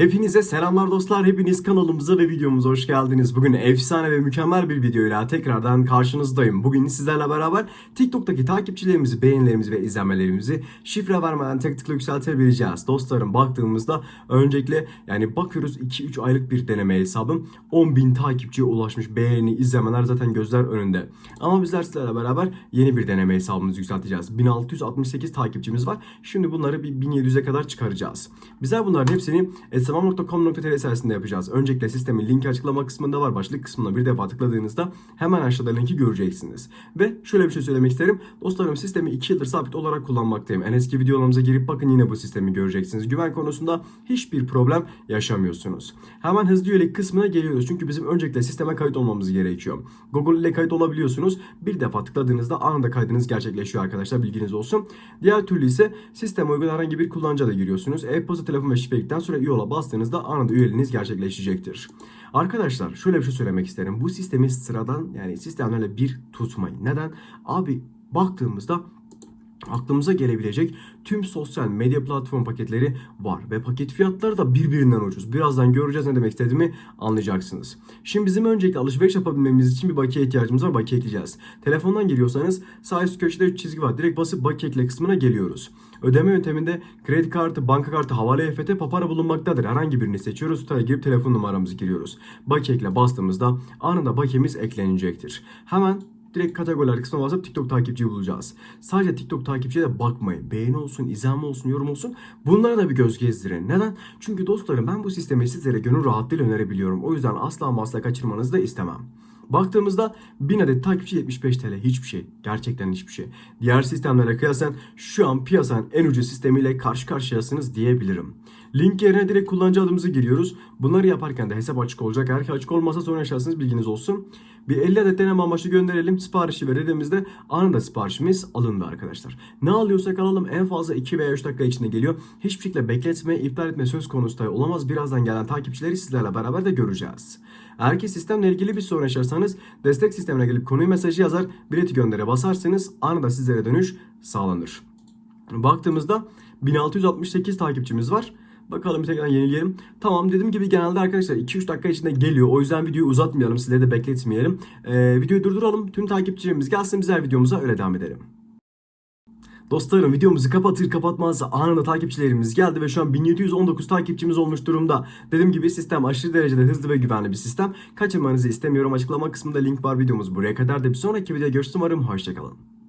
Hepinize selamlar dostlar. Hepiniz kanalımıza ve videomuza hoş geldiniz. Bugün efsane ve mükemmel bir videoyla tekrardan karşınızdayım. Bugün sizlerle beraber TikTok'taki takipçilerimizi, beğenilerimizi ve izlenmelerimizi şifre vermeden tek tıkla yükseltebileceğiz. Dostlarım baktığımızda öncelikle yani bakıyoruz 2-3 aylık bir deneme hesabım. 10.000 takipçiye ulaşmış beğeni, izlemeler zaten gözler önünde. Ama bizler sizlerle beraber yeni bir deneme hesabımızı yükselteceğiz. 1668 takipçimiz var. Şimdi bunları bir 1700'e kadar çıkaracağız. Bizler bunların hepsini esmam.com.tr sayesinde yapacağız. Öncelikle sistemin linki açıklama kısmında var. Başlık kısmına bir defa tıkladığınızda hemen aşağıda linki göreceksiniz. Ve şöyle bir şey söylemek isterim. Dostlarım sistemi 2 yıldır sabit olarak kullanmaktayım. En eski videolarımıza girip bakın yine bu sistemi göreceksiniz. Güven konusunda hiçbir problem yaşamıyorsunuz. Hemen hızlı üyelik kısmına geliyoruz. Çünkü bizim öncelikle sisteme kayıt olmamız gerekiyor. Google ile kayıt olabiliyorsunuz. Bir defa tıkladığınızda anında kaydınız gerçekleşiyor arkadaşlar. Bilginiz olsun. Diğer türlü ise sisteme uygun herhangi bir kullanıcı da giriyorsunuz. E-posta, telefon ve şifrelikten sonra üye ola bastığınızda anında üyeliğiniz gerçekleşecektir. Arkadaşlar şöyle bir şey söylemek isterim. Bu sistemi sıradan yani sistemlerle bir tutmayın. Neden? Abi baktığımızda aklımıza gelebilecek tüm sosyal medya platform paketleri var ve paket fiyatları da birbirinden ucuz. Birazdan göreceğiz ne demek istediğimi anlayacaksınız. Şimdi bizim öncelikle alışveriş yapabilmemiz için bir bakiye ihtiyacımız var. Bakiye ekleyeceğiz. Telefondan giriyorsanız sağ üst köşede 3 çizgi var. Direkt basıp bakiye ekle kısmına geliyoruz. Ödeme yönteminde kredi kartı, banka kartı, havale EFT, papara bulunmaktadır. Herhangi birini seçiyoruz. Tutaya girip telefon numaramızı giriyoruz. Bakiye ekle bastığımızda anında bakiyemiz eklenecektir. Hemen direkt kategoriler kısmına basıp TikTok takipçiyi bulacağız. Sadece TikTok takipçiye de bakmayın. Beğeni olsun, izlenme olsun, yorum olsun. Bunlara da bir göz gezdirin. Neden? Çünkü dostlarım ben bu sistemi sizlere gönül rahatlığıyla önerebiliyorum. O yüzden asla ama asla kaçırmanızı da istemem. Baktığımızda 1000 adet takipçi 75 TL hiçbir şey. Gerçekten hiçbir şey. Diğer sistemlere kıyasen şu an piyasanın en ucuz sistemiyle karşı karşıyasınız diyebilirim. Link yerine direkt kullanıcı adımızı giriyoruz. Bunları yaparken de hesap açık olacak. Eğer ki açık olmazsa sorun yaşarsınız bilginiz olsun. Bir 50 adet deneme amaçlı gönderelim. Siparişi verdiğimizde anında siparişimiz alındı arkadaşlar. Ne alıyorsak alalım en fazla 2 veya 3 dakika içinde geliyor. Hiçbir şekilde bekletme, iptal etme söz konusu da olamaz. Birazdan gelen takipçileri sizlerle beraber de göreceğiz. Eğer ki sistemle ilgili bir sorun yaşarsanız destek sistemine gelip konuyu mesajı yazar, bileti göndere basarsanız anında sizlere dönüş sağlanır. Baktığımızda 1668 takipçimiz var. Bakalım tekrar yenileyelim. Tamam dediğim gibi genelde arkadaşlar 2-3 dakika içinde geliyor. O yüzden videoyu uzatmayalım. Sizleri de bekletmeyelim. Ee, videoyu durduralım. Tüm takipçilerimiz gelsin. Bizler videomuza öyle devam edelim. Dostlarım videomuzu kapatır kapatmaz anında takipçilerimiz geldi ve şu an 1719 takipçimiz olmuş durumda. Dediğim gibi sistem aşırı derecede hızlı ve güvenli bir sistem. Kaçırmanızı istemiyorum. Açıklama kısmında link var videomuz buraya kadar da bir sonraki videoda görüşürüz umarım. Hoşçakalın.